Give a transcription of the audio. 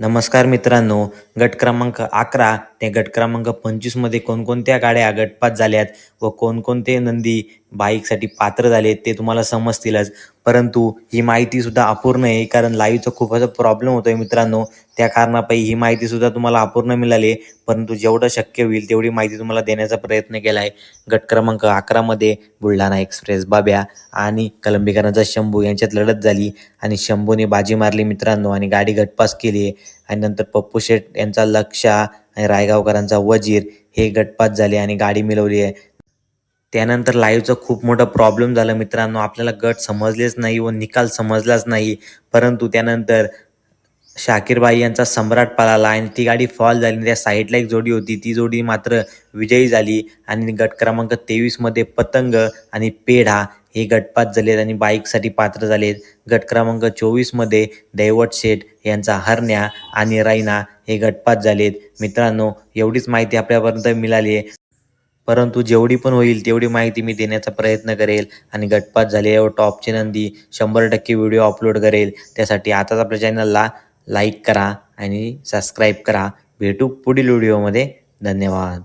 नमस्कार मित्रांनो गट क्रमांक अकरा ते गट क्रमांक पंचवीसमध्ये कोणकोणत्या गाड्या गटपात झाल्यात व कोणकोणते नंदी बाईकसाठी पात्र झाले ते तुम्हाला समजतीलच. परंतु ही माहितीसुद्धा अपूर्ण आहे कारण लाईव्हचा खूप असा प्रॉब्लेम होतो आहे मित्रांनो. त्या कारणापायी ही माहितीसुद्धा तुम्हाला अपूर्ण मिळाली. आहे परंतु जेवढं शक्य होईल तेवढी माहिती तुम्हाला देण्याचा प्रयत्न केला आहे गट क्रमांक अकरामध्ये बुलढाणा एक्सप्रेस बाब्या आणि कलंबीकरांचा शंभू यांच्यात लढत झाली आणि शंभूने बाजी मारली मित्रांनो आणि गाडी गटपास केली आहे आणि नंतर पप्पू शेठ यांचा लक्षा आणि रायगावकरांचा वजीर हे गटपात झाले आणि गाडी मिळवली आहे. त्यानंतर लाईव्हचा खूप मोठा प्रॉब्लेम झाला मित्रांनो. आपल्याला गट समजलेच नाही व निकाल समजलाच नाही. परंतु त्यानंतर शाकीरबाई यांचा सम्राट पळाला आणि ती गाडी फॉल झाली त्या साईडला एक जोडी होती. ती जोडी मात्र विजयी झाली आणि गट क्रमांक तेवीसमध्ये पतंग आणि पेढा हे गटपात झालेत आणि बाईकसाठी पात्र झालेत. गट क्रमांक चोवीसमध्ये दैवट शेठ यांचा हरण्या आणि रायना हे गटपात झालेत. मित्रांनो एवढीच माहिती आपल्यापर्यंत मिळाली आहे. परंतु जेवढी पण होईल तेवढी माहिती मी देण्याचा प्रयत्न करेल आणि गटपात झालेल्यावर टॉपची नंदी शंभर टक्के व्हिडिओ अपलोड करेल. त्यासाठी आताच आपल्या चॅनलला लाईक करा आणि सबस्क्राईब करा. भेटू पुढील व्हिडिओमध्ये. धन्यवाद.